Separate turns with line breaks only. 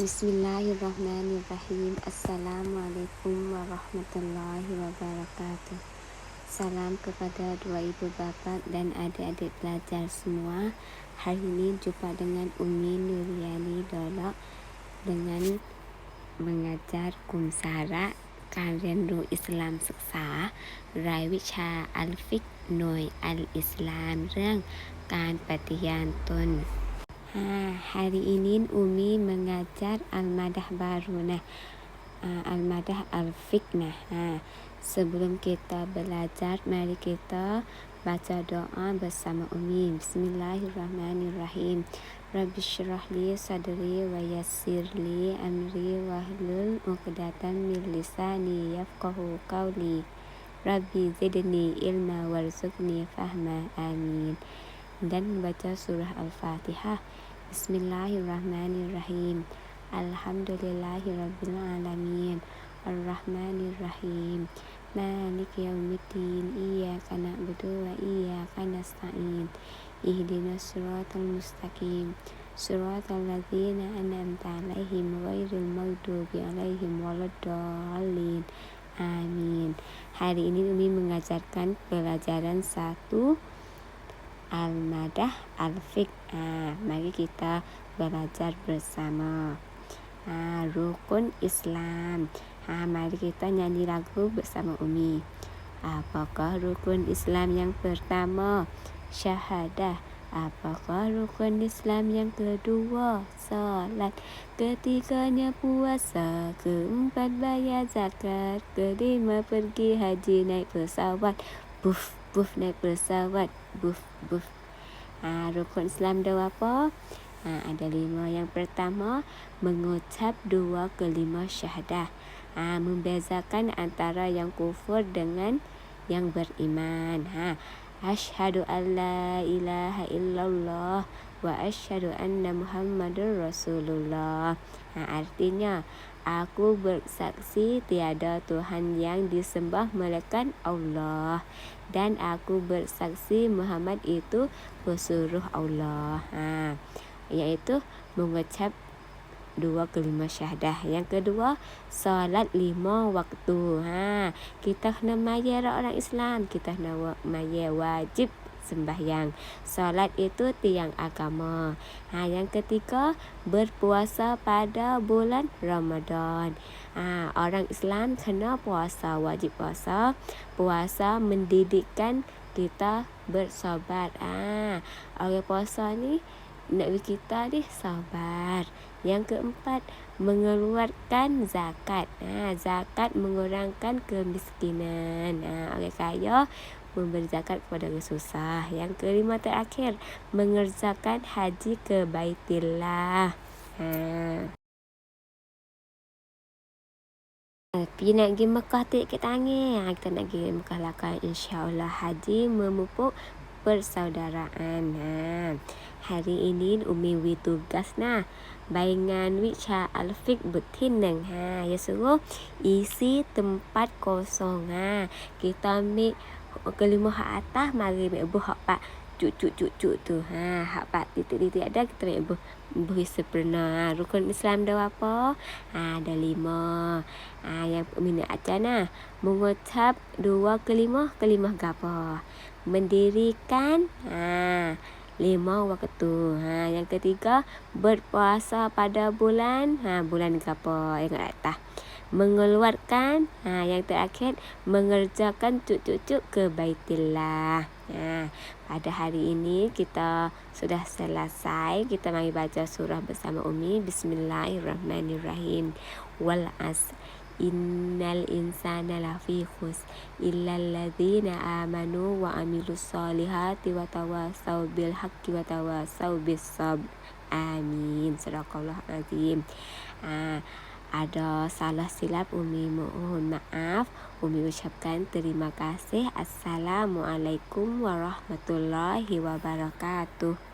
Bismillahirrahmanirrahim. Assalamualaikum warahmatullahi wabarakatuh. Salam kepada dua ibu bapa dan adik-adik pelajar semua. Hari ini jumpa dengan Umi Nuriani Dolok dengan mengajar kumsara การเรียนรู้อิสลามศึกษารายวิชาอัลฟิกหน่วยอัลอิสลามเรื่องการปฏิญาณตน Ha, hari ini Umi mengajar Al-Madah baru nah. Ha, Al-Madah. Ha, sebelum kita belajar, mari kita baca doa bersama Umi. Bismillahirrahmanirrahim. Rabbi syrah li sadri wa yassir li amri wa hlul uqdatan min lisani yafqahu qawli. Rabbi zidni ilma warzuqni fahma. Amin. Dan membaca surah Al-Fatihah. Bismillahirrahmanirrahim. Alhamdulillahirrabbilalamin. Ar-Rahmanirrahim. Malik yaumiddin. Iyaka na'budu wa iyaka nasta'in. Ihdinas siratal mustaqim. Siratal ladzina an'amta 'alaihim ghairil maghdubi 'alaihim waladdallin. Amin. Hari ini Umi mengajarkan pelajaran satu Al-Madah Al-Fiqh. Ha, mari kita belajar bersama. Ha, rukun Islam. Ha, mari kita nyanyi lagu bersama Umi. Apakah rukun Islam yang pertama? Syahadah. Apakah rukun Islam yang kedua? Salat. Ketiganya puasa. Keempat bayar zakat. Kelima pergi haji naik pesawat. Buf buf naik pesawat buf buf ha, rukun Islam ada apa? Ha, ada lima. Yang pertama mengucap dua kelima syahadah. Ha, membezakan antara yang kufur dengan yang beriman. Ha, Ashhadu an la ilaha illallah wa ashhadu anna muhammadur rasulullah ha, artinya Aku bersaksi tiada Tuhan yang disembah melainkan Allah dan aku bersaksi Muhammad itu pesuruh Allah. Ha, iaitu mengucap dua kelima syahadah. Yang kedua, salat lima waktu. Ha, kita kena maya orang Islam. Kita kena maya wajib sembahyang. Salat itu tiang agama. Ha, yang ketiga, berpuasa pada bulan Ramadan. Ha, orang Islam kena puasa, wajib puasa. Puasa mendidikkan kita bersabar. Ha, orang puasa ni nak kita ni sabar. Yang keempat, mengeluarkan zakat. Ha, zakat mengurangkan kemiskinan. Ha, orang kaya memberi zakat kepada orang susah. Yang kelima terakhir, mengerjakan haji ke Baitillah. Ha. Tapi nak pergi Mekah tak ke tangan. Ha, kita nak pergi Mekah lah kan. InsyaAllah haji memupuk persaudaraan. Ha. Hari ini Umi Wi tugas nah. Bayangan Wicha Alfik betin neng. Ha. Ya suruh isi tempat kosong. Ha. Kita ambil kelima hak atas mari ambil buh hak pak cuk cuk cuk cuk tu. Ha hak pak titik-titik ada kita ambil buh buh sempurna ha. rukun Islam dah apa? Ha ada lima. Ha yang minat acana mengucap dua kelima kelima gapo? Mendirikan ha lima waktu ha yang ketiga berpuasa pada bulan ha bulan gapo? Ingat tak mengeluarkan ha, yang terakhir mengerjakan cucuk-cucuk ke Baitillah. Ha, pada hari ini kita sudah selesai. Kita mari baca surah bersama Umi. Bismillahirrahmanirrahim. Wal as innal insana lafi khus illa alladhina amanu wa amilus solihati wa tawasaw bil haqqi wa tawasaw bis sab. Amin. Sadaqallah azim. Ha, ada salah silap Umi mohon maaf. Umi ucapkan terima kasih. Assalamualaikum warahmatullahi wabarakatuh